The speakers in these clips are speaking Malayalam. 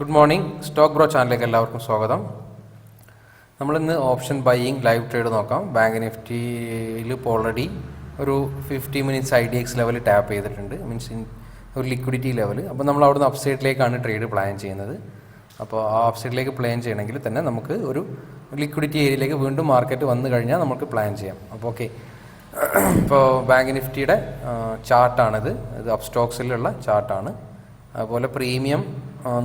ഗുഡ് മോർണിംഗ് സ്റ്റോക്ക് ബ്രോ ചാനലിലേക്ക് എല്ലാവർക്കും സ്വാഗതം. നമ്മളിന്ന് ഓപ്ഷൻ ബൈയിങ് ലൈവ് ട്രേഡ് നോക്കാം. ബാങ്ക് നിഫ്റ്റിയിൽ ഇപ്പോൾ ഓൾറെഡി ഒരു fifty minutes I D X level tap ചെയ്തിട്ടുണ്ട്. മീൻസ് ഒരു ലിക്വിഡിറ്റി ലെവൽ അപ്പോൾ നമ്മൾ അവിടുന്ന് അപ്സൈഡിലേക്കാണ് ട്രേഡ് പ്ലാൻ ചെയ്യുന്നത്. അപ്പോൾ ആ അപ്സൈഡിലേക്ക് പ്ലാൻ ചെയ്യണമെങ്കിൽ തന്നെ നമുക്ക് ഒരു ലിക്വിഡിറ്റി ഏരിയയിലേക്ക് വീണ്ടും മാർക്കറ്റ് വന്നു കഴിഞ്ഞാൽ നമുക്ക് പ്ലാൻ ചെയ്യാം. അപ്പോൾ ഓക്കെ ഇപ്പോൾ ബാങ്ക് നിഫ്റ്റിയുടെ ചാർട്ടാണിത് ഇത് അപ് സ്റ്റോക്സിലുള്ള ചാർട്ടാണ് അതുപോലെ പ്രീമിയം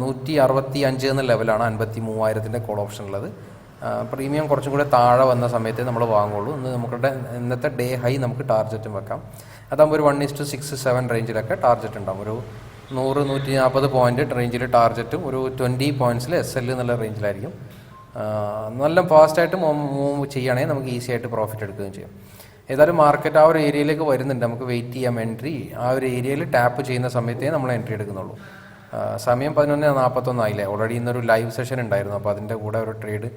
നൂറ്റി അറുപത്തി അഞ്ച് എന്ന ലെവലാണ് അൻപത്തി മൂവായിരത്തിന്റെ കോൾ ഓപ്ഷൻ ഉള്ളത് പ്രീമിയം കുറച്ചും കൂടെ താഴെ വന്ന സമയത്ത് നമ്മൾ വാങ്ങുള്ളൂ. ഇന്ന് നമുക്കുടെ ഇന്നത്തെ ഡേ ഹൈ നമുക്ക് ടാർജറ്റും വെക്കാം. അതാകുമ്പോൾ ഒരു one is to six seven റേഞ്ചിലൊക്കെ target ഉണ്ടാകും ഒരു നൂറ് നൂറ്റി നാൽപ്പത് പോയിന്റ് റേഞ്ചിൽ ടാർജറ്റും ഒരു ട്വന്റി പോയിന്റ്സിൽ എസ് എൽ എന്നുള്ള റേഞ്ചിലായിരിക്കും നല്ല ഫാസ്റ്റായിട്ട് മൂവ് ചെയ്യുകയാണെങ്കിൽ നമുക്ക് ഈസി ആയിട്ട് പ്രോഫിറ്റ് എടുക്കുകയും ചെയ്യും. ഏതായാലും മാർക്കറ്റ് ആ ഒരു ഏരിയയിലേക്ക് വരുന്നുണ്ട്. നമുക്ക് വെയിറ്റ് ചെയ്യാം എൻട്രി ആ ഒരു ഏരിയയിൽ ടാപ്പ് ചെയ്യുന്ന സമയത്തേ നമ്മൾ എൻട്രി എടുക്കുന്നുള്ളൂ. സമയം പതിനൊന്ന് നാൽപ്പത്തൊന്നായില്ലേ ഓൾറെഡി ഇന്നൊരു ലൈവ് സെഷൻ ഉണ്ടായിരുന്നു. അപ്പോൾ അതിന്റെ കൂടെ ഒരു ട്രേഡ്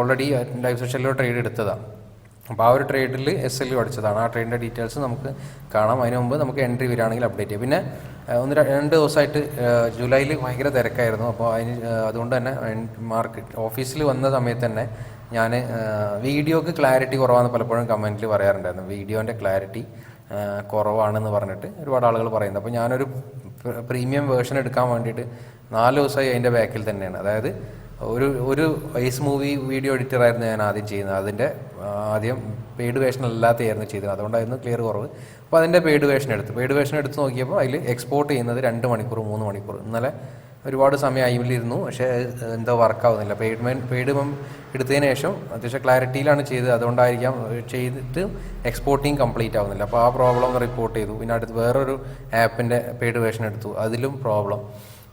ഓൾറെഡി ലൈവ് സെഷനിൽ ട്രേഡ് എടുത്തതാണ് അപ്പോൾ ആ ഒരു ട്രേഡിൽ എസ് എൽ അടിച്ചതാണ്. ആ ട്രേഡിന്റെ ഡീറ്റെയിൽസ് നമുക്ക് കാണാം. അതിന് മുമ്പ് നമുക്ക് എൻട്രി വരികയാണെങ്കിൽ അപ്ഡേറ്റ് ചെയ്യാം. പിന്നെ ഒന്ന് രണ്ട് ദിവസമായിട്ട് ജൂലൈയിൽ ഭയങ്കര തിരക്കായിരുന്നു. അപ്പോൾ അതിന് അതുകൊണ്ട് തന്നെ മാർക്കറ്റ് ഓഫീസിൽ വന്ന സമയത്ത് തന്നെ ഞാൻ വീഡിയോക്ക് ക്ലാരിറ്റി കുറവാണെന്ന് പലപ്പോഴും കമന്റിൽ പറയാറുണ്ടായിരുന്നു. വീഡിയോന്റെ ക്ലാരിറ്റി കുറവാണെന്ന് പറഞ്ഞിട്ട് ഒരുപാട് ആളുകൾ പറയുന്നത് അപ്പോൾ ഞാനൊരു പ്രീമിയം വേർഷൻ എടുക്കാൻ വേണ്ടിയിട്ട് നാല് ദിവസമായി അതിന്റെ ബാക്കിൽ തന്നെയാണ്. അതായത് ഒരു ഒരു വൈസ് മൂവി വീഡിയോ എഡിറ്ററായിരുന്നു ഞാൻ ആദ്യം ചെയ്യുന്നത്. അതിന്റെ ആദ്യം പെയ്ഡ് വേഷൻ അല്ലാത്തതായിരുന്നു ചെയ്തത് അതുകൊണ്ടായിരുന്നു ക്ലിയർ കുറവ്. അപ്പോൾ അതിന്റെ പെയ്ഡ് വേഷൻ എടുത്തു. പെയ്ഡ് വേഷൻ എടുത്ത് നോക്കിയപ്പോൾ അതിൽ എക്സ്പോർട്ട് ചെയ്യുന്നത് രണ്ട് മണിക്കൂർ മൂന്ന് മണിക്കൂർ. ഇന്നലെ ഒരുപാട് സമയം അതിലിരുന്നു പക്ഷേ എന്തോ വർക്കാവുന്നില്ല. പെയ്ഡ് മെൻ പെയ്ഡ് മെം എടുത്തതിന് ശേഷം അത്യാവശ്യം ക്ലാരിറ്റിയിലാണ് ചെയ്തത്. അതുകൊണ്ടായിരിക്കാം ചെയ്തിട്ട് എക്സ്പോർട്ടിങ് കംപ്ലീറ്റ് ആവുന്നില്ല. അപ്പോൾ ആ പ്രോബ്ലം റിപ്പോർട്ട് ചെയ്തു. പിന്നെ അടുത്ത് വേറൊരു ആപ്പിന്റെ പെയ്ഡ് വേർഷൻ എടുത്തു. അതിലും പ്രോബ്ലം.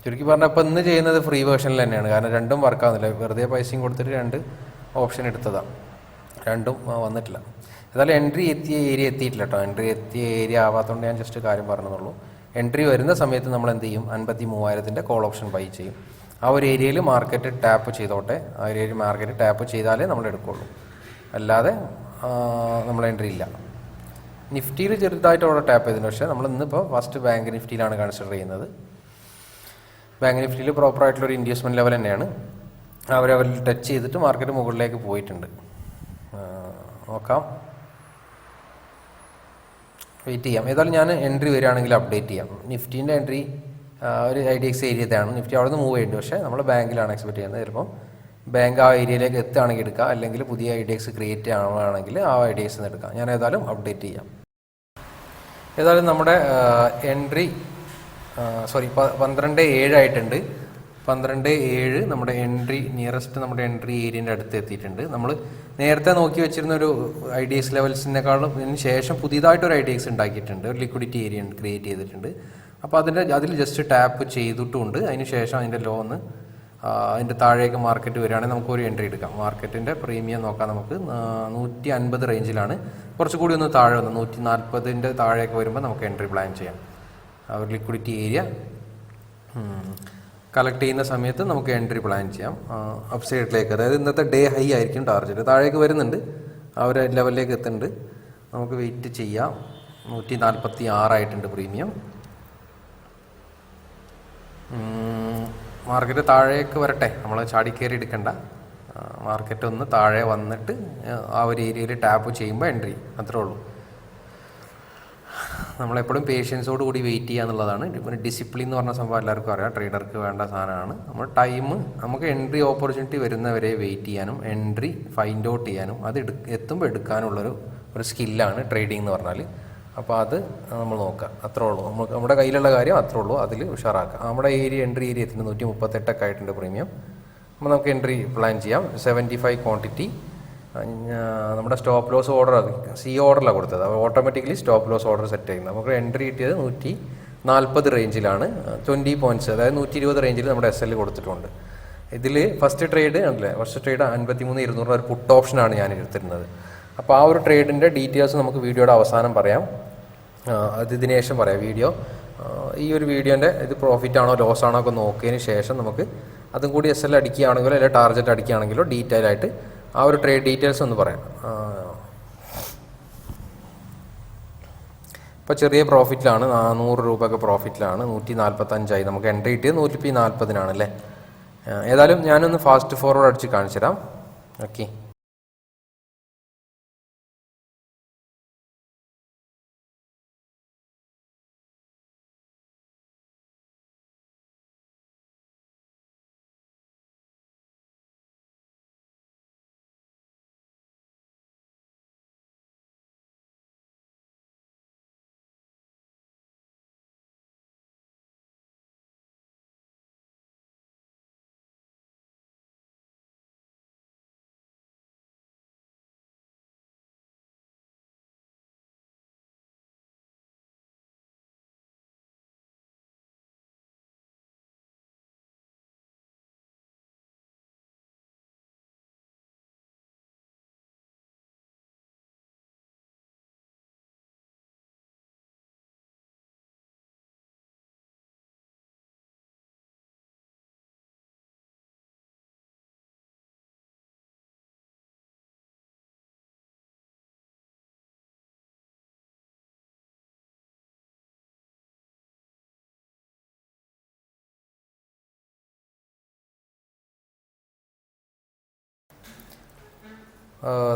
ചുരുക്കി പറഞ്ഞാൽ ഇപ്പോൾ ഇന്ന് ചെയ്യുന്നത് ഫ്രീ വേർഷനിൽ തന്നെയാണ്. കാരണം രണ്ടും വർക്കാവുന്നില്ല. വെറുതെ പൈസയും കൊടുത്തിട്ട് രണ്ട് ഓപ്ഷൻ എടുത്തതാണ് രണ്ടും വന്നിട്ടില്ല. ഏതായാലും എൻട്രി എത്തിയ ഏരിയ എത്തിയിട്ടില്ല കേട്ടോ. എൻട്രി എത്തിയ ഏരിയ ആവാത്തതുകൊണ്ട് ഞാൻ ജസ്റ്റ് കാര്യം പറഞ്ഞതുള്ളൂ എൻട്രി വരുന്ന സമയത്ത് നമ്മൾ എന്ത് ചെയ്യും? അൻപത്തി മൂവായിരത്തിന്റെ കോൾ ഓപ്ഷൻ ബൈ ചെയ്യും. ആ ഒരു ഏരിയയിൽ മാർക്കറ്റ് ടാപ്പ് ചെയ്തോട്ടെ. ആ ഒരു ഏരിയ മാർക്കറ്റ് ടാപ്പ് ചെയ്താലേ നമ്മൾ എടുക്കുള്ളൂ. അല്ലാതെ നമ്മൾ എൻട്രി ഇല്ല. നിഫ്റ്റിയിൽ ചെറുതായിട്ട് അവിടെ ടാപ്പ് ചെയ്തിട്ടുണ്ട്. പക്ഷേ നമ്മൾ ഇന്നിപ്പോൾ ഫസ്റ്റ് ബാങ്ക് നിഫ്റ്റിയിലാണ് കൺസിഡർ ചെയ്യുന്നത്. ബാങ്ക് നിഫ്റ്റിയിൽ പ്രോപ്പറായിട്ടുള്ളൊരു ഇൻവെസ്റ്റ്മെന്റ് ലെവൽ തന്നെയാണ്. അവരവരിൽ ടച്ച് ചെയ്തിട്ട് മാർക്കറ്റ് മുകളിലേക്ക് പോയിട്ടുണ്ട്. നോക്കാം. വെയിറ്റ് ചെയ്യാം. ഏതായാലും ഞാൻ എൻട്രി വരികയാണെങ്കിൽ അപ്ഡേറ്റ് ചെയ്യാം. നിഫ്റ്റീന്റെ എൻട്രി ഒരു ഐ ഡി എക്സ് ഏരിയത്തെയാണ് നിഫ്റ്റി അവിടെ നിന്ന് മൂവ് ചെയ്യുന്നുണ്ട്. പക്ഷേ നമ്മൾ ബാങ്കിലാണ് എക്സ്പെക്ട് ചെയ്യുന്നത്. ചിലപ്പം ബാങ്ക് ആ ഏരിയയിലേക്ക് എത്തുകയാണെങ്കിൽ എടുക്കാം. അല്ലെങ്കിൽ പുതിയ ഐ ഡി എക്സ് ക്രിയേറ്റ് ആവുകയാണെങ്കിൽ ആ ഐ ഡി എക്സ് എടുക്കാം. ഞാൻ ഏതായാലും അപ്ഡേറ്റ് ചെയ്യാം. ഏതായാലും നമ്മുടെ എൻട്രി സോറി പന്ത്രണ്ട് ഏഴായിട്ടുണ്ട് പന്ത്രണ്ട് ഏഴ് നമ്മുടെ എൻട്രി നിയറസ്റ്റ് നമ്മുടെ എൻട്രി ഏരിയന്റെ അടുത്ത് എത്തിയിട്ടുണ്ട്. നമ്മൾ നേരത്തെ നോക്കി വെച്ചിരുന്ന ഒരു ഐ ഡി എക്സ് ലെവൽസിനേക്കാളും ഇതിന് ശേഷം പുതിയതായിട്ടൊരു ഐ ഡി എക്സ് ഉണ്ടാക്കിയിട്ടുണ്ട്. ഒരു ലിക്വിഡിറ്റി ഏരിയ ക്രിയേറ്റ് ചെയ്തിട്ടുണ്ട്. അപ്പോൾ അതിന്റെ അതിൽ ജസ്റ്റ് ടാപ്പ് ചെയ്തിട്ടുണ്ട്. അതിന് ശേഷം അതിന്റെ ലോ ഒന്ന് അതിന്റെ താഴേക്ക് മാർക്കറ്റ് വരികയാണെങ്കിൽ നമുക്ക് ഒരു എൻട്രി എടുക്കാം. മാർക്കറ്റിന്റെ പ്രീമിയം നോക്കാം നമുക്ക്. നൂറ്റി അൻപത് റേഞ്ചിലാണ് കുറച്ചുകൂടി ഒന്ന് താഴെ വന്നു. നൂറ്റി നാൽപ്പതിന്റെ താഴേക്ക് വരുമ്പോൾ നമുക്ക് എൻട്രി പ്ലാൻ ചെയ്യാം. ഒരു ലിക്വിഡിറ്റി ഏരിയ കളക്ട് ചെയ്യുന്ന സമയത്ത് നമുക്ക് എൻട്രി പ്ലാൻ ചെയ്യാം. അപ് സൈഡിലേക്ക് അതായത് ഇന്നത്തെ ഡേ ഹൈ ആയിരിക്കും ടാർജറ്റ് താഴേക്ക് വരുന്നുണ്ട്. ആ ഒരു ലെവലിലേക്ക് എത്തുന്നുണ്ട്. നമുക്ക് വെയിറ്റ് ചെയ്യാം. നൂറ്റി നാൽപ്പത്തി ആറായിട്ടുണ്ട് പ്രീമിയം മാർക്കറ്റ് താഴേക്ക് വരട്ടെ. നമ്മൾ ചാടി കയറി എടുക്കണ്ട. മാർക്കറ്റ് ഒന്ന് താഴെ വന്നിട്ട് ആ ഒരു ഏരിയയിൽ ടാപ്പ് ചെയ്യുമ്പോൾ എൻട്രി അത്രേ ഉള്ളൂ. നമ്മളെപ്പോഴും പേഷ്യൻസോട് കൂടി വെയിറ്റ് ചെയ്യുക എന്നുള്ളതാണ്. പിന്നെ ഡിസിപ്ലിൻ എന്ന് പറഞ്ഞ സംഭവം എല്ലാവർക്കും അറിയാം. ട്രേഡർക്ക് വേണ്ട സാധനമാണ്. നമ്മൾ ടൈം നമുക്ക് എൻട്രി ഓപ്പർച്യൂണിറ്റി വരുന്നവരെ വെയിറ്റ് ചെയ്യാനും എൻട്രി ഫൈൻഡ് ഔട്ട് ചെയ്യാനും അത് എടു എത്തുമ്പോൾ എടുക്കാനുള്ളൊരു ഒരു സ്കില്ലാണ് ട്രേഡിംഗ് എന്ന് പറഞ്ഞാൽ അപ്പോൾ അത് നമ്മൾ നോക്കാം. അത്രേ ഉള്ളൂ. നമുക്ക് നമ്മുടെ കയ്യിലുള്ള കാര്യം അത്രേ ഉള്ളൂ. അതിൽ ഉഷാറാക്കുക നമ്മുടെ ഏരിയ എൻട്രി ഏരിയ എത്തുന്നത് നൂറ്റി മുപ്പത്തെട്ടൊക്കെ ആയിട്ടുണ്ട് പ്രീമിയം അപ്പോൾ നമുക്ക് എൻട്രി പ്ലാൻ ചെയ്യാം. സെവന്റി ഫൈവ് ക്വാണ്ടിറ്റി നമ്മുടെ സ്റ്റോപ്പ് ലോസ് ഓർഡർ സി ഓർഡറിലാണ് കൊടുത്തത്. അപ്പോൾ automatically stop loss order set ചെയ്യുന്നത്. നമുക്ക് എൻട്രി കിട്ടിയത് നൂറ്റി നാൽപ്പത് റേഞ്ചിലാണ് ട്വന്റി പോയിന്റ്സ് അതായത് നൂറ്റി ഇരുപത് റേഞ്ചിൽ നമ്മുടെ എസ് എൽ കൊടുത്തിട്ടുണ്ട്. ഇതിൽ ഫസ്റ്റ് ട്രേഡ് അല്ലേ ഫസ്റ്റ് ട്രേഡ് അൻപത്തി മൂന്ന് ഇരുന്നൂറ് ഒരു പുട്ട് ഓപ്ഷനാണ് ഞാൻ എടുത്തിരുന്നത്. അപ്പോൾ ആ ഒരു ട്രേഡിന്റെ ഡീറ്റെയിൽസ് നമുക്ക് വീഡിയോയുടെ അവസാനം പറയാം. അത് ഇതിന് ശേഷം പറയാം വീഡിയോ. ഈ ഒരു വീഡിയോന്റെ ഇത് പ്രോഫിറ്റ് ആണോ ലോസ് ആണോ ഒക്കെ നോക്കിയതിന് ശേഷം നമുക്ക് അതും കൂടി എസ് എൽ അടിക്കുകയാണെങ്കിലോ അല്ലെങ്കിൽ ടാർജറ്റ് അടിക്കുകയാണെങ്കിലോ ഡീറ്റെയിൽ ആയിട്ട് ആ ഒരു ട്രേഡ് ഡീറ്റെയിൽസ് ഒന്ന് പറയാം. ഇപ്പൊ ചെറിയ പ്രോഫിറ്റിലാണ് നാനൂറ് രൂപയൊക്കെ പ്രോഫിറ്റിലാണ് നൂറ്റി നാൽപ്പത്തഞ്ചായി നമുക്ക് എൻട്രി കിട്ടിയത് നൂറ്റി നാൽപ്പതിനാണ് അല്ലേ ഏതായാലും ഞാനൊന്ന് ഫാസ്റ്റ് ഫോർവേഡ് അടിച്ച് കാണിച്ചു തരാം ഓക്കെ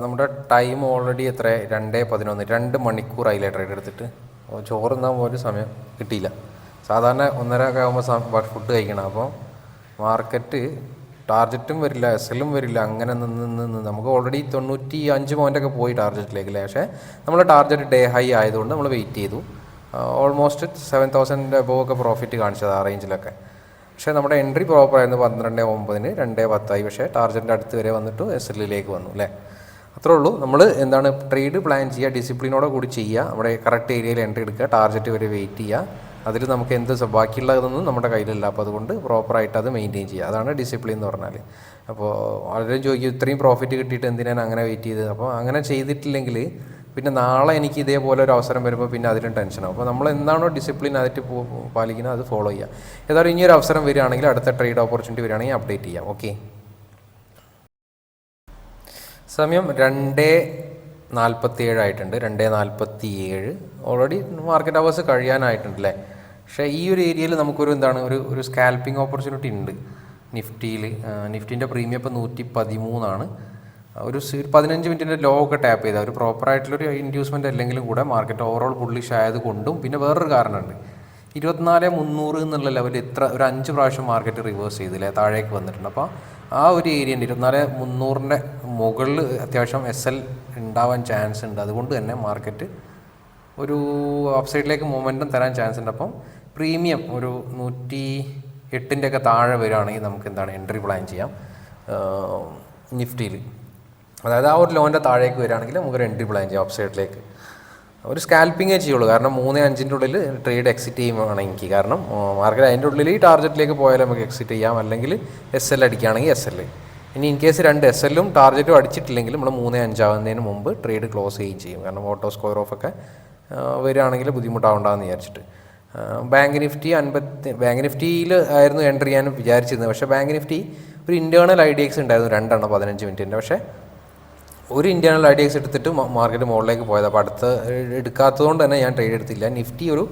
നമ്മുടെ ടൈം ഓൾറെഡി എത്ര? രണ്ട് പതിനൊന്ന്. രണ്ട് മണിക്കൂറായില്ലേ ട്രേഡ് എടുത്തിട്ട്. ചോറ് തിന്നാൻ പോലും സമയം കിട്ടിയില്ല. സാധാരണ ഒന്നര ഒക്കെ ആകുമ്പോൾ ഫുഡ് കഴിക്കണം. അപ്പോൾ മാർക്കറ്റ് ടാർജറ്റും വരില്ല എസ് എല്ലും വരില്ല. അങ്ങനെ നിന്ന് നിന്ന് നിന്ന്. നമുക്ക് ഓൾറെഡി തൊണ്ണൂറ്റി അഞ്ച് പോയിന്റൊക്കെ പോയി ടാർജറ്റിലേക്ക് അല്ലേ പക്ഷേ നമ്മുടെ ടാർജറ്റ് ഡേ ഹൈ ആയതുകൊണ്ട് നമ്മൾ വെയിറ്റ് ചെയ്തു. ഓൾമോസ്റ്റ് സെവൻ തൗസൻഡ് അബോവ് ഒക്കെ പ്രോഫിറ്റ് കാണിച്ചത് ആ റേഞ്ചിലൊക്കെ പക്ഷേ നമ്മുടെ എൻട്രി പ്രോപ്പറായിരുന്നു പന്ത്രണ്ട് ഒമ്പതിന് രണ്ട് പത്തായി. പക്ഷേ ടാർജറ്റിന്റെ അടുത്ത് വരെ വന്നിട്ട് എസ് എല്ലിലേക്ക് വന്നു അല്ലേ? അത്രേ ഉള്ളൂ. നമ്മൾ എന്താണ് ട്രേഡ് പ്ലാൻ ചെയ്യുക ഡിസിപ്ലിനോടെ കൂടി ചെയ്യുക. നമ്മുടെ കറക്റ്റ് ഏരിയയിൽ എൻട്രി എടുക്കുക ടാർജറ്റ് വരെ വെയിറ്റ് ചെയ്യുക. അതിൽ നമുക്ക് എന്ത് ബാക്കിയുള്ളതൊന്നും നമ്മുടെ കയ്യിലില്ല. അപ്പോൾ അതുകൊണ്ട് പ്രോപ്പറായിട്ട് അത് മെയിന്റെയിൻ ചെയ്യുക. അതാണ് ഡിസിപ്ലിൻ എന്ന് പറഞ്ഞാൽ അപ്പോൾ വളരെ ചോദിക്കും ഇത്രയും പ്രോഫിറ്റ് കിട്ടിയിട്ട് എന്തിനാണ് അങ്ങനെ വെയിറ്റ് ചെയ്തത്? അപ്പോൾ അങ്ങനെ ചെയ്തിട്ടില്ലെങ്കിൽ പിന്നെ നാളെ എനിക്ക് ഇതേപോലെ ഒരു അവസരം വരുമ്പോൾ പിന്നെ അതിലും ടെൻഷനാവും അപ്പോൾ നമ്മൾ എന്താണോ ഡിസിപ്ലിൻ അതിട്ട് പാലിക്കുന്നത് അത് ഫോളോ ചെയ്യുക. ഏതായാലും ഇനിയൊരു അവസരം വരികയാണെങ്കിൽ അടുത്ത ട്രേഡ് ഓപ്പർച്യൂണിറ്റി വരികയാണെങ്കിൽ അപ്ഡേറ്റ് ചെയ്യാം. ഓക്കെ സമയം രണ്ട് നാൽപ്പത്തി ഏഴായിട്ടുണ്ട് രണ്ട് നാൽപ്പത്തി ഏഴ് ഓൾറെഡി മാർക്കറ്റ് അവേഴ്സ് കഴിയാനായിട്ടുണ്ട് അല്ലേ പക്ഷേ ഈ ഒരു ഏരിയയിൽ നമുക്കൊരു എന്താണ് ഒരു ഒരു സ്കാൽപ്പിംഗ് ഓപ്പർച്യൂണിറ്റി ഉണ്ട്. നിഫ്റ്റിയിൽ നിഫ്റ്റിന്റെ പ്രീമിയം ഇപ്പോൾ നൂറ്റി പതിമൂന്നാണ് ഒരു പതിനഞ്ച് മിനിറ്റിന്റെ ലോ ഒക്കെ ടാപ്പ് ചെയ്താൽ ഒരു പ്രോപ്പറായിട്ടുള്ളൊരു ഇൻഡ്യൂസ്മെന്റ് അല്ലെങ്കിലും കൂടെ മാർക്കറ്റ് ഓവറോൾ ബുള്ളിഷ് ആയത് കൊണ്ടും പിന്നെ വേറൊരു കാരണമുണ്ട്. ഇരുപത്തിനാല് മുന്നൂറ് എന്നുള്ള ലെവലിൽ ഇത്ര ഒരു അഞ്ച് പ്രാവശ്യം മാർക്കറ്റ് റിവേഴ്സ് ചെയ്തില്ലേ? താഴേക്ക് വന്നിട്ടുണ്ട്. അപ്പോൾ ആ ഒരു ഏരിയ ഉണ്ട്. ഇരുപത്തിനാല് മുന്നൂറിന്റെ മുകളിൽ അത്യാവശ്യം എസ് എൽ ഉണ്ടാവാൻ ചാൻസ് ഉണ്ട്. അതുകൊണ്ട് തന്നെ മാർക്കറ്റ് ഒരു അപ്സൈഡിലേക്ക് മൊമെന്റം തരാൻ ചാൻസ് ഉണ്ട്. അപ്പം പ്രീമിയം ഒരു നൂറ്റി എട്ടിന്റെ ഒക്കെ താഴെ വരികയാണെങ്കിൽ നമുക്ക് എന്താണ് എൻട്രി പ്ലാൻ ചെയ്യാം. നിഫ്റ്റിയിൽ. അതായത് ആ ഒരു ലോന്റെ താഴേക്ക് വരികയാണെങ്കിൽ നമുക്കൊരു എൻട്രി പ്ലാൻ ചെയ്യാം അപ്സൈഡിലേക്ക് ഒരു സ്കാൽപ്പിങ്ങേ ചെയ്യുള്ളൂ. കാരണം മൂന്ന് അഞ്ചിന്റെ ഉള്ളിൽ ട്രേഡ് എക്സിറ്റ് ചെയ്യുകയാണെങ്കിൽ കാരണം മാർക്കറ്റ് അതിന്റെ ഉള്ളിൽ ഈ ടാർഗറ്റിലേക്ക് പോയാൽ നമുക്ക് എക്സിറ്റ് ചെയ്യാം. അല്ലെങ്കിൽ എസ് എൽ അടിക്കുകയാണെങ്കിൽ എസ് എൽ ഇനി ഇൻ കേസ് രണ്ട് എസ് എല്ലും ടാർഗറ്റും അടിച്ചിട്ടില്ലെങ്കിൽ നമ്മൾ മൂന്ന് അഞ്ചാവുന്നതിന് മുമ്പ് ട്രേഡ് ക്ലോസ് ചെയ്യുകയും ചെയ്യും. കാരണം ഓട്ടോ സ്ക്വയർ ഓഫ് ഒക്കെ വരികയാണെങ്കിൽ ബുദ്ധിമുട്ടാവുണ്ടാകുമെന്ന് വിചാരിച്ചിട്ട്. ബാങ്ക് നിഫ്റ്റി അൻപത്തി ബാങ്ക് നിഫ്റ്റിയിൽ ആയിരുന്നു എന്റർ ചെയ്യാൻ വിചാരിച്ചിരുന്നത്. പക്ഷേ ബാങ്ക് നിഫ്റ്റി ഒരു ഇന്റേർണൽ ഐ ഡി എക്സ് ഉണ്ടായിരുന്നു. രണ്ടെണ്ണം പതിനഞ്ച് മിനിറ്റിന്റെ. പക്ഷേ ഒരു ഇന്റേണൽ ഐ ഡി എക്സ് എടുത്തിട്ട് മാർക്കറ്റ് മുകളിലേക്ക് പോയത്. അപ്പോൾ അടുത്ത് എടുക്കാത്തതുകൊണ്ട് തന്നെ ഞാൻ ട്രേഡ് എടുത്തില്ല. നിഫ്റ്റി ഒരു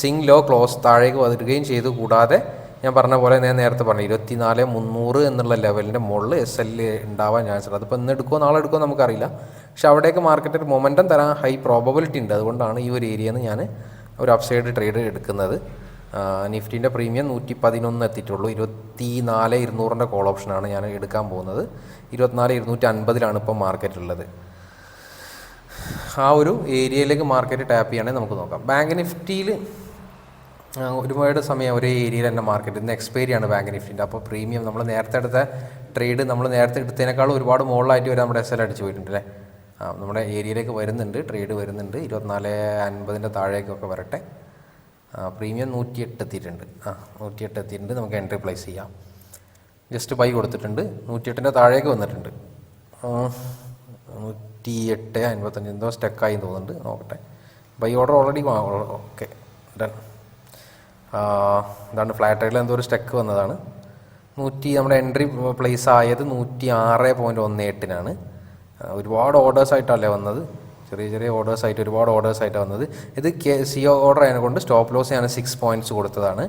സിംഗ് ലോ ക്ലോസ് താഴേക്ക് വരികയും ചെയ്തു. കൂടാതെ ഞാൻ പറഞ്ഞ പോലെ ഞാൻ നേരത്തെ പറഞ്ഞു ഇരുപത്തിനാല് മുന്നൂറ് എന്നുള്ള ലെവലിന്റെ മുകളിൽ എസ് എൽ ഉണ്ടാവാൻ ചാൻസ് ഉണ്ട്. അതിപ്പോൾ ഇന്ന് എടുക്കുമോ നാളെ എടുക്കുമോ നമുക്കറിയില്ല. പക്ഷെ അവിടേക്ക് മാർക്കറ്റിൽ മൊമെന്റം തരാൻ ഹൈ പ്രോബബിലിറ്റി ഉണ്ട്. അതുകൊണ്ടാണ് ഈ ഒരു ഏരിയയിൽ നിന്ന് ഞാൻ ഒരു അപ്സൈഡ് ട്രേഡ് എടുക്കുന്നത്. നിഫ്റ്റിന്റെ പ്രീമിയം നൂറ്റി പതിനൊന്ന് എത്തിയിട്ടുള്ളൂ. ഇരുപത്തി നാല് ഇരുന്നൂറിന്റെ കോൾ ഓപ്ഷനാണ് ഞാൻ എടുക്കാൻ പോകുന്നത്. ഇരുപത്തിനാല് ഇരുന്നൂറ്റി അൻപതിലാണ് ഇപ്പോൾ മാർക്കറ്റ് ഉള്ളത് ആ ഒരു ഏരിയയിലേക്ക് മാർക്കറ്റ് ടാപ്പ് ചെയ്യുകയാണെങ്കിൽ നമുക്ക് നോക്കാം. ബാങ്ക് നിഫ്റ്റിയിൽ ഒരുപാട് സമയം ഒരേ ഏരിയയിൽ തന്നെ മാർക്കറ്റ് ഇന്ന് എക്സ്പയറി ആണ് ബാങ്ക് നിഫ്റ്റിന്റെ. അപ്പോൾ പ്രീമിയം നമ്മൾ നേരത്തെ എടുത്ത ട്രേഡ് നമ്മൾ നേരത്തെ എടുത്തതിനേക്കാളും ഒരുപാട് മുകളിലായിട്ട് വരെ നമ്മുടെ എസ് എൽ അടിച്ച് പോയിട്ടുണ്ട് അല്ലേ? ആ നമ്മുടെ ഏരിയയിലേക്ക് വരുന്നുണ്ട് ട്രേഡ് വരുന്നുണ്ട്. ഇരുപത്തിനാല് അൻപതിന്റെ താഴേക്കൊക്കെ വരട്ടെ. പ്രീമിയം നൂറ്റിയെട്ട് എത്തിയിട്ടുണ്ട്. ആ നൂറ്റിയെട്ട് എത്തിയിട്ടുണ്ട്. നമുക്ക് എൻട്രി പ്ലേസ് ചെയ്യാം. ജസ്റ്റ് ബൈ കൊടുത്തിട്ടുണ്ട്. നൂറ്റിയെട്ടിന്റെ താഴേക്ക് വന്നിട്ടുണ്ട്. നൂറ്റി എട്ട് അൻപത്തഞ്ച് എന്തോ സ്റ്റക്കായി തോന്നുന്നുണ്ട്. നോക്കട്ടെ. Buy order already okay done. ഇതാണ് ഫ്ലാറ്റ് റേറ്റിൽ എന്തോ ഒരു സ്റ്റക്ക് വന്നതാണ്. നൂറ്റി നമ്മുടെ എൻട്രി പ്ലേസ് ആയത് നൂറ്റി ആറ് പോയിന്റ് ഒന്ന് എട്ടിനാണ്. ഒരുപാട് ഓർഡേഴ്സ് ആയിട്ടല്ലേ വന്നത്? ചെറിയ ചെറിയ ഓർഡേഴ്സ് ആയിട്ട് ഒരുപാട് ഓർഡേഴ്സ് വന്നത്. ഇത് കെ സി ഓർഡർ ആയതുകൊണ്ട് സ്റ്റോപ്പ് ലോസ് ഞാൻ സിക്സ് പോയിന്റ്സ് കൊടുത്തതാണ്.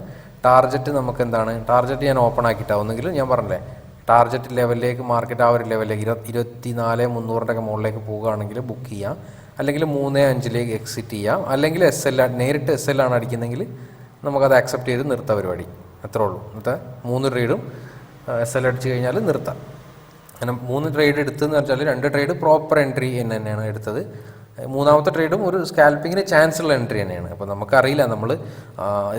ടാർജറ്റ് നമുക്ക് എന്താണ് ടാർജറ്റ് ഞാൻ ഓപ്പൺ ആക്കിയിട്ടാണ് ഒന്നെങ്കിൽ ഞാൻ പറഞ്ഞില്ലേ ടാർജറ്റ് ലെവലിലേക്ക് മാർക്കറ്റ് ആ ഒരു ലെവലിലേക്ക് ഇരുപത്തി ഇരുപത്തി നാല് മുന്നൂറിന്റെ ഒക്കെ മുകളിലേക്ക് പോവുകയാണെങ്കിൽ ബുക്ക് ചെയ്യാം. അല്ലെങ്കിൽ മൂന്ന് അഞ്ചിലേക്ക് എക്സിറ്റ് ചെയ്യാം. അല്ലെങ്കിൽ എസ് എൽ നേരിട്ട് എസ് എൽ ആണ് അടിക്കുന്നതെങ്കിൽ നമുക്കത് ആക്സെപ്റ്റ് ചെയ്ത് നിർത്താം പരിപാടി. അത്രേ ഉള്ളൂ. എന്നിട്ട് മൂന്ന് ട്രേഡും എസ് എൽ അടിച്ച് കഴിഞ്ഞാൽ നിർത്താം. അങ്ങനെ മൂന്ന് ട്രേഡ് എടുത്തെന്ന് വെച്ചാൽ രണ്ട് ട്രേഡ് പ്രോപ്പർ എൻട്രി എന്ന് തന്നെയാണ് എടുത്തത്. മൂന്നാമത്തെ ട്രേഡും ഒരു സ്കാൽപ്പിങ്ങിന് ചാൻസ് ഉള്ള എൻട്രി തന്നെയാണ്. അപ്പോൾ നമുക്കറിയില്ല നമ്മൾ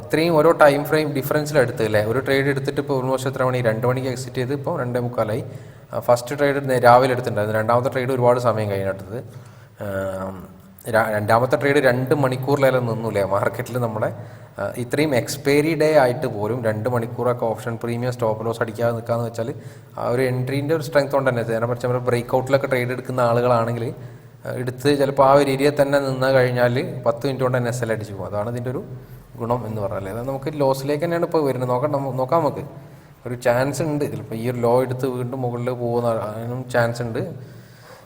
എത്രയും ഓരോ ടൈം ഫ്രെയിം ഡിഫറൻസിൽ എടുത്തില്ലേ ഒരു ട്രേഡ് എടുത്തിട്ട് ഇപ്പോൾ ഓൾമോസ്റ്റ് എത്ര മണി രണ്ട് മണിക്ക് എക്സിറ്റ് ചെയ്ത് ഇപ്പോൾ രണ്ടേ മുക്കാലായി. ഫസ്റ്റ് ട്രേഡ് രാവിലെ എടുത്തിട്ടുണ്ടായിരുന്നു. രണ്ടാമത്തെ ട്രേഡ് ഒരുപാട് സമയം കഴിഞ്ഞിട്ടത്. രണ്ടാമത്തെ ട്രേഡ് രണ്ട് മണിക്കൂറിലെല്ലാം നിന്നുല്ലേ മാർക്കറ്റിൽ നമ്മളെ ഇത്രയും എക്സ്പയറി ഡേ ആയിട്ട് പോലും രണ്ട് മണിക്കൂറൊക്കെ ഓപ്ഷൻ പ്രീമിയം സ്റ്റോപ്പ് ലോസ് അടിക്കാതെ നിൽക്കാന്ന് വെച്ചാൽ ആ ഒരു എൻട്രീന്റെ ഒരു സ്ട്രെങ്ത് കൊണ്ട് തന്നെ നേരെ മറിച്ച് നമ്മൾ ബ്രേക്ക് ഔട്ടിലൊക്കെ ട്രേഡ് എടുക്കുന്ന ആളുകളാണെങ്കിൽ എടുത്ത് ചിലപ്പോൾ ആ ഒരു ഏരിയ തന്നെ നിന്ന് കഴിഞ്ഞാൽ പത്ത് മിനിറ്റ് കൊണ്ട് തന്നെ എസ് അടിച്ച് പോകും. അതാണ് ഇതിന്റെ ഒരു ഗുണം എന്ന് പറഞ്ഞാൽ അതായത് നമുക്ക് ലോസിലേക്ക് തന്നെയാണ് ഇപ്പോൾ വരുന്നത്. നോക്കാം നോക്കാം നമുക്ക്. ഒരു ചാൻസ് ഉണ്ട്. ചിലപ്പോൾ ഈ ഒരു ലോ എടുത്ത് വീണ്ടും മുകളിൽ പോകുന്ന അതിനും ചാൻസ് ഉണ്ട്.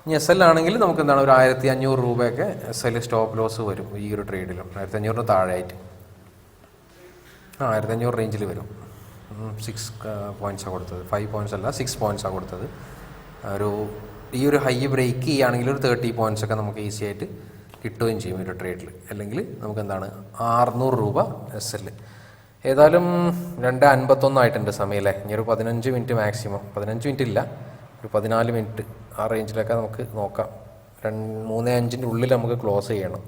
ഇനി എസ് എൽ ആണെങ്കിൽ നമുക്ക് എന്താണ് ഒരു ആയിരത്തി അഞ്ഞൂറ് രൂപയൊക്കെ എസ് എൽ സ്റ്റോപ്പ് ലോസ് വരും ഈ ഒരു ട്രേഡിലും ആയിരത്തി അഞ്ഞൂറിന് താഴെയായിട്ട്. ആ ആയിരത്തി അഞ്ഞൂറ് റേഞ്ചിൽ വരും. സിക്സ് പോയിന്റ്സാണ് കൊടുത്തത്. ഫൈവ് പോയിന്റ്സ് അല്ല സിക്സ് പോയിന്റ്സാണ് കൊടുത്തത്. ഒരു ഈ ഒരു ഹൈ ബ്രേക്ക് ചെയ്യുകയാണെങ്കിൽ ഒരു തേർട്ടി പോയിന്റ്സ് ഒക്കെ നമുക്ക് ഈസി ആയിട്ട് കിട്ടുകയും ചെയ്യും ഒരു ട്രേഡിൽ അല്ലെങ്കിൽ നമുക്ക് എന്താണ് അറുന്നൂറ് രൂപ എസ് എൽ ഏതായാലും രണ്ട് അൻപത്തൊന്നായിട്ടുണ്ട് സമയം അല്ലേ? ഇനി ഒരു പതിനഞ്ച് മിനിറ്റ് മാക്സിമം പതിനഞ്ച് മിനിറ്റ് ഇല്ല. ഒരു പതിനാല് മിനിറ്റ് ആ റേഞ്ചിലൊക്കെ നമുക്ക് നോക്കാം. രണ്ട് മൂന്ന് അഞ്ചിന്റെ ഉള്ളിൽ നമുക്ക് ക്ലോസ് ചെയ്യണം.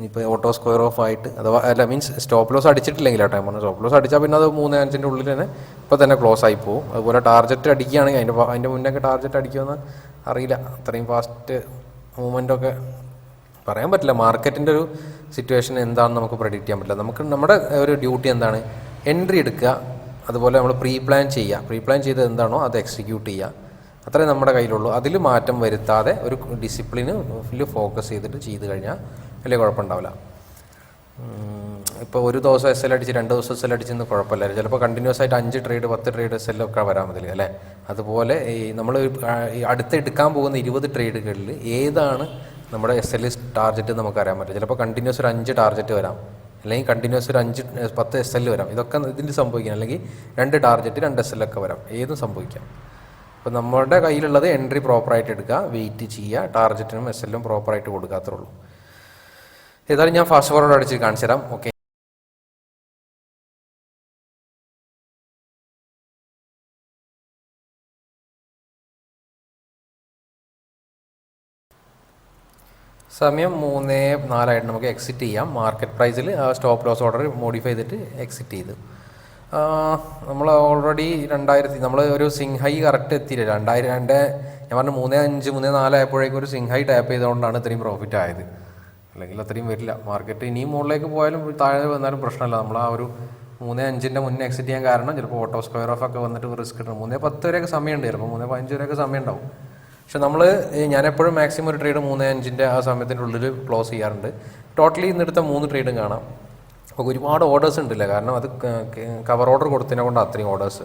ഇനിയിപ്പോൾ ഓട്ടോ സ്ക്വയർ ഓഫ് ആയിട്ട് അഥവാ അല്ല മീൻസ് സ്റ്റോപ്പ് ലോസ് അടിച്ചിട്ടില്ലെങ്കിൽ കേട്ടോ പറഞ്ഞു സ്റ്റോപ്പ് ലോസ് അടിച്ചാൽ പിന്നെ അത് മൂന്ന് അഞ്ചിന്റെ ഉള്ളിൽ തന്നെ ഇപ്പോൾ തന്നെ ക്ലോസ് ആയി പോകും അതുപോലെ ടാർജറ്റ് അടിക്കുകയാണെങ്കിൽ അതിന്റെ അതിന്റെ മുന്നേ ടാർജറ്റ് അടിക്കുമെന്ന് അറിയില്ല. അത്രയും ഫാസ്റ്റ് മൂവ്മെന്റൊക്കെ പറയാൻ പറ്റില്ല. മാർക്കറ്റിന്റെ ഒരു സിറ്റുവേഷൻ എന്താണെന്ന് നമുക്ക് പ്രഡിക്റ്റ് ചെയ്യാൻ പറ്റില്ല. നമുക്ക് നമ്മുടെ ഒരു ഡ്യൂട്ടി എന്താണ്? എൻട്രി എടുക്കുക. അതുപോലെ നമ്മൾ പ്രീ പ്ലാൻ ചെയ്യുക. പ്രീ പ്ലാൻ ചെയ്തത് എന്താണോ അത് എക്സിക്യൂട്ട് ചെയ്യുക. അത്രേ നമ്മുടെ കയ്യിലുള്ളൂ. അതിൽ മാറ്റം വരുത്താതെ ഒരു ഡിസിപ്ലിന് ഫോക്കസ് ചെയ്തിട്ട് ചെയ്ത് കഴിഞ്ഞാൽ വലിയ കുഴപ്പമുണ്ടാവില്ല. ഇപ്പോൾ ഒരു ദിവസം എസ് എൽ അടിച്ച് രണ്ട് ദിവസം എസ് എൽ അടിച്ചെന്ന് കുഴപ്പമില്ല ചിലപ്പോൾ കണ്ടിന്യൂസ് ആയിട്ട് അഞ്ച് ട്രേഡ് പത്ത് ട്രേഡ് എസ് എൽ ഒക്കെ വരാൻ മതി അല്ലേ? അതുപോലെ ഈ നമ്മൾ അടുത്ത് എടുക്കാൻ പോകുന്ന ഇരുപത് ട്രേഡുകളിൽ ഏതാണ് നമ്മുടെ എസ് എൽ നമുക്ക് അറിയാൻ പറ്റും. ചിലപ്പോൾ കണ്ടിന്യൂസ് ഒരു അഞ്ച് ടാർജറ്റ് വരാം. അല്ലെങ്കിൽ കണ്ടിന്യൂസ് ഒരു അഞ്ച് പത്ത് എസ് എൽ വരാം. ഇതൊക്കെ ഇതിൽ സംഭവിക്കാം. അല്ലെങ്കിൽ രണ്ട് ടാർജറ്റ് രണ്ട് എസ് എൽ ഒക്കെ വരാം. ഏതും സംഭവിക്കാം. അപ്പോൾ നമ്മുടെ കയ്യിലുള്ളത് എൻട്രി പ്രോപ്പറായിട്ട് എടുക്കുക വെയിറ്റ് ചെയ്യുക ടാർജറ്റിനും എസ് എല്ലും പ്രോപ്പറായിട്ട് കൊടുക്കാത്തേ ഉള്ളൂ. ഏതായാലും ഞാൻ ഫാസ്റ്റ് ഫോർവേഡ് അടിച്ച് കാണിച്ചു തരാം. ഓക്കെ സമയം മൂന്ന് നാലായിട്ട് നമുക്ക് എക്സിറ്റ് ചെയ്യാം. മാർക്കറ്റ് പ്രൈസിൽ ആ സ്റ്റോപ്പ് ലോസ് ഓർഡർ മോഡിഫൈ ചെയ്തിട്ട് എക്സിറ്റ് ചെയ്തു. നമ്മൾ ഓൾറെഡി രണ്ടായിരത്തി നമ്മൾ ഒരു സിംഹൈ കറക്റ്റ് എത്തിയില്ല. രണ്ടായിരം രണ്ട് ഞാൻ പറഞ്ഞു മൂന്ന് അഞ്ച് മൂന്ന് നാലായപ്പോഴേക്കും ഒരു സിംഹൈ ടാപ്പ് ചെയ്തുകൊണ്ടാണ് ഇത്രയും പ്രോഫിറ്റ് ആയത്. അല്ലെങ്കിൽ അത്രയും വരില്ല. മാർക്കറ്റ് ഇനിയും മുകളിലേക്ക് പോയാലും താഴെ വന്നാലും പ്രശ്നമല്ല. നമ്മൾ ആ ഒരു മൂന്ന് അഞ്ചിന്റെ മുന്നേ എക്സിറ്റ് ചെയ്യാൻ കാരണം ചിലപ്പോൾ ഓട്ടോ സ്ക്വയർ ഓഫ് ഒക്കെ വന്നിട്ട് റിസ്ക് കിട്ടണം മൂന്നേ പത്ത് വരെയൊക്കെ സമയമുണ്ട് ചിലപ്പോൾ മൂന്നേ പതിനഞ്ച് വരെയൊക്കെ സമയം ഉണ്ടാവും. പക്ഷെ നമ്മൾ ഞാൻ എപ്പോഴും മാക്സിമം ഒരു ട്രേഡ് മൂന്ന് അഞ്ചിന്റെ ആ സമയത്തിന്റെ ഉള്ളിൽ ക്ലോസ് ചെയ്യാറുണ്ട്. ടോട്ടലി ഇന്നെടുത്ത മൂന്ന് ട്രേഡും കാണാം. അപ്പോൾ ഒരുപാട് ഓർഡേഴ്സ് ഉണ്ടല്ലോ? കാരണം അത് കവർ ഓർഡർ കൊടുത്തതിനെ കൊണ്ട് അത്രയും ഓർഡേഴ്സ്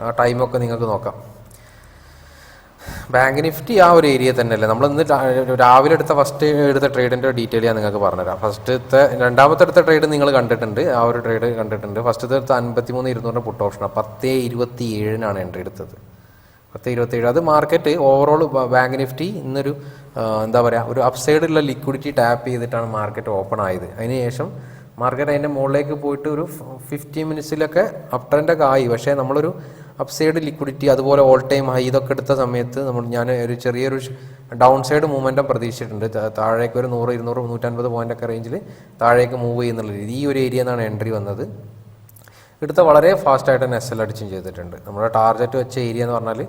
ആ ടൈമൊക്കെ നിങ്ങൾക്ക് നോക്കാം. ബാങ്ക് നിഫ്റ്റി ആ ഒരു ഏരിയ തന്നെയല്ലേ? നമ്മൾ ഇന്ന് രാവിലെ എടുത്ത ഫസ്റ്റ് എടുത്ത ട്രേഡിന്റെ ഡീറ്റെയിൽ ഞാൻ നിങ്ങൾക്ക് പറഞ്ഞുതരാം. ഫസ്റ്റത്തെ രണ്ടാമത്തെ എടുത്ത ട്രേഡ് നിങ്ങൾ കണ്ടിട്ടുണ്ട്. ആ ഒരു ട്രേഡ് കണ്ടിട്ടുണ്ട്. ഫസ്റ്റത്തെ എടുത്ത അൻപത്തി മൂന്ന് ഇരുന്നൂറിന്റെ പുട്ട് ഓപ്ഷനാണ് പത്ത് ഇരുപത്തി ഏഴിനാണ് എൻട്രി എടുത്തത്. പത്ത് ഇരുപത്തേഴ് അത് മാർക്കറ്റ് ഓവറോൾ ബാങ്ക് നിഫ്റ്റി ഇന്നൊരു എന്താ പറയുക ഒരു അപ്സൈഡുള്ള ലിക്വിഡിറ്റി ടാപ്പ് ചെയ്തിട്ടാണ് മാർക്കറ്റ് ഓപ്പൺ ആയത്. അതിനുശേഷം മാർക്കറ്റ് അതിന്റെ മുകളിലേക്ക് പോയിട്ട് ഒരു ഫിഫ്റ്റി മിനിറ്റ്സിലൊക്കെ അപ് ട്രെൻഡൊക്കെ ആയി. പക്ഷേ നമ്മളൊരു അപ്സൈഡ് ലിക്വിഡിറ്റി അതുപോലെ ഓൾ ടൈം ഹൈ ഇതൊക്കെ എടുത്ത സമയത്ത് നമ്മൾ ഞാൻ ഒരു ചെറിയൊരു ഡൗൺ സൈഡ് മൂവ്മെന്റും പ്രതീക്ഷിച്ചിട്ടുണ്ട്. താഴേക്ക് ഒരു നൂറ് ഇരുന്നൂറ് നൂറ്റൻപത് പോയിന്റൊക്കെ റേഞ്ചിൽ താഴേക്ക് മൂവ് ചെയ്യുന്നുള്ള രീതി. ഈ ഒരു ഏരിയ നിന്നാണ് എൻട്രി വന്നത്. എടുത്ത വളരെ ഫാസ്റ്റ് ആയിട്ട് തന്നെ എസ് എൽ അടിച്ചും ചെയ്തിട്ടുണ്ട്. നമ്മുടെ ടാർഗറ്റ് വെച്ച ഏരിയ എന്ന് പറഞ്ഞാൽ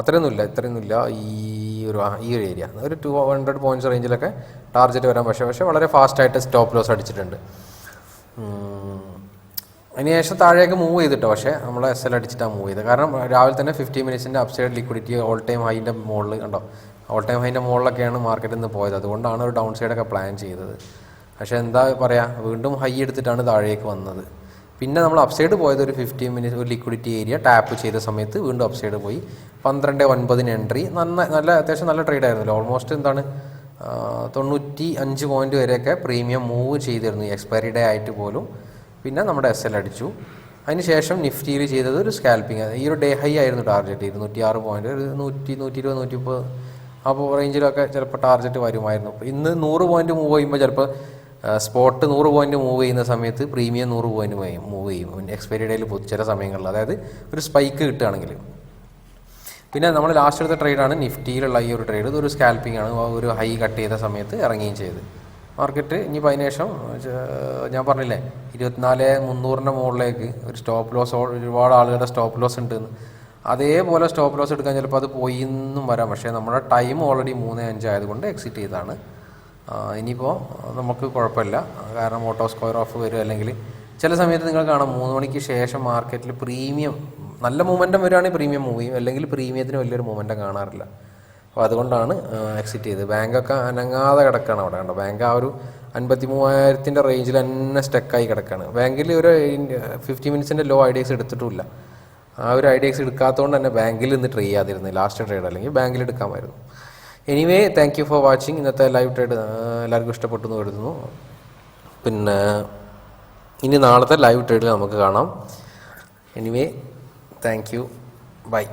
അത്രയൊന്നുമില്ല ഇത്രയൊന്നുമില്ല ഈ ഒരു ഈ ഒരു ഏരിയ ഒരു ടു ഹൺഡ്രഡ് പോയിന്റ്സ് റേഞ്ചിലൊക്കെ ടാർഗറ്റ് വരാൻ പക്ഷേ പക്ഷേ വളരെ ഫാസ്റ്റായിട്ട് സ്റ്റോപ്പ് ലോസ് അടിച്ചിട്ടുണ്ട്. അതിനുശേഷം താഴേക്ക് മൂവ് ചെയ്തിട്ടോ? പക്ഷേ നമ്മൾ എസ് എൽ അടിച്ചിട്ടാണ് മൂവ് ചെയ്തത്. കാരണം രാവിലെ തന്നെ ഫിഫ്റ്റി മിനിറ്റ്സിന്റെ അപ്സൈഡ് ലിക്വിഡിറ്റി ഓൾ ടൈം ഹൈന്റെ മുകളിൽ കണ്ടോ? ഓൾ ടൈം ഹൈന്റെ മുകളിലൊക്കെയാണ് മാർക്കറ്റിൽ നിന്ന് പോയത്. അതുകൊണ്ടാണ് ഒരു ഡൗൺ സൈഡൊക്കെ പ്ലാൻ ചെയ്തത്. പക്ഷേ എന്താ പറയുക വീണ്ടും ഹൈ എടുത്തിട്ടാണ് താഴേക്ക് വന്നത്. പിന്നെ നമ്മൾ അപ്സൈഡ് പോയത് ഒരു ഫിഫ്റ്റി മിനിറ്റ് ഒരു ലിക്വിഡിറ്റി ഏരിയ ടാപ്പ് ചെയ്ത സമയത്ത് വീണ്ടും അപ്സൈഡ് പോയി. പന്ത്രണ്ട് ഒൻപതിന് എൻട്രി നന്ന നല്ല അത്യാവശ്യം നല്ല ട്രേഡ് ആയിരുന്നല്ലോ. ഓൾമോസ്റ്റ് എന്താണ്? തൊണ്ണൂറ്റി അഞ്ച് പോയിന്റ് വരെയൊക്കെ പ്രീമിയം മൂവ് ചെയ്തിരുന്നു. എക്സ്പയറി ഡേ ആയിട്ട് പോലും. പിന്നെ നമ്മുടെ എസ് എൽ അടിച്ചു. അതിനുശേഷം നിഫ്റ്റിയിൽ ചെയ്തത് ഒരു സ്കാൽപ്പിംഗ് ഈ ഒരു ഡേ ഹൈ ആയിരുന്നു ടാർഗറ്റ് ഇരുന്നൂറ്റി ആറ് പോയിന്റ് ഒരു നൂറ്റി നൂറ്റി ഇരുപത് നൂറ്റി മുപ്പത് അപ്പോൾ റേഞ്ചിലൊക്കെ ചിലപ്പോൾ ടാർഗറ്റ് വരുമായിരുന്നു. ഇന്ന് നൂറ് പോയിന്റ് മൂവ് ചെയ്യുമ്പോൾ ചിലപ്പോൾ സ്പോട്ട് നൂറ് പോയിന്റ് മൂവ് ചെയ്യുന്ന സമയത്ത് പ്രീമിയം നൂറ് പോയിന്റ് മൂവ് ചെയ്യും. എക്സ്പയറി ഡേയിൽ ചില സമയങ്ങളിൽ. അതായത് ഒരു സ്പൈക്ക് കിട്ടുകയാണെങ്കിൽ. പിന്നെ നമ്മൾ ലാസ്റ്റ് എടുത്ത ട്രേഡാണ് നിഫ്റ്റിയിലുള്ള ഈ ഒരു ട്രേഡ് ഇതൊരു സ്കാൽപ്പിംഗ് ആണ്. ഒരു ഹൈ കട്ട് ചെയ്ത സമയത്ത് ഇറങ്ങുകയും ചെയ്ത് മാർക്കറ്റ്. ഇനി അതിന് ശേഷം ഞാൻ പറഞ്ഞില്ലേ ഇരുപത്തിനാല് മുന്നൂറിന്റെ മുകളിലേക്ക് ഒരു സ്റ്റോപ്പ് ലോസ് ഒരുപാട് ആളുകളുടെ സ്റ്റോപ്പ് ലോസ് ഉണ്ട് എന്ന് അതേപോലെ സ്റ്റോപ്പ് ലോസ് എടുക്കാൻ ചിലപ്പോൾ അത് പോയി എന്നും വരാം. പക്ഷേ നമ്മുടെ ടൈം ഓൾറെഡി മൂന്ന് അഞ്ചായതുകൊണ്ട് എക്സിറ്റ് ചെയ്താണ് ഇനിയിപ്പോൾ നമുക്ക് കുഴപ്പമില്ല. കാരണം ഓട്ടോ സ്ക്വയർ ഓഫ് വരും. അല്ലെങ്കിൽ ചില സമയത്ത് നിങ്ങൾ കാണാം മൂന്ന് മണിക്ക് ശേഷം മാർക്കറ്റിൽ പ്രീമിയം നല്ല മൂമെന്റം വരുവാണെങ്കിൽ പ്രീമിയം മൂവ് ചെയ്യും. അല്ലെങ്കിൽ പ്രീമിയത്തിന് വലിയൊരു മൂമെന്റം കാണാറില്ല. അപ്പോൾ അതുകൊണ്ടാണ് എക്സിറ്റ് ചെയ്തത്. ബാങ്കൊക്കെ അനങ്ങാതെ കിടക്കുകയാണ് അവിടെ. കണ്ടോ? ബാങ്ക് ആ ഒരു അൻപത്തി മൂവായിരത്തിന്റെ റേഞ്ചിൽ തന്നെ സ്റ്റക്കായി കിടക്കുകയാണ് ബാങ്കിൽ ഒരു ഫിഫ്റ്റി മിനിറ്റ്സിന്റെ ലോ ഐഡിയക്സ് എടുത്തിട്ടുമില്ല. ആ ഒരു ഐഡിയക്സ് എടുക്കാത്തതുകൊണ്ട് തന്നെ ബാങ്കിൽ നിന്ന് ട്രേ ചെയ്യാതിരുന്നു. ലാസ്റ്റ് ട്രേഡ് അല്ലെങ്കിൽ ബാങ്കിൽ എടുക്കാമായിരുന്നു. Anyway thank you for watching ഇന്നത്തെ ലൈവ് ട്രേഡ് എല്ലാവർക്കും ഇഷ്ടപ്പെട്ടു എന്ന് കരുതുന്നു. പിന്നെ ഇനി നാളത്തെ ലൈവ് ട്രേഡിൽ നമുക്ക് കാണാം. Anyway thank U by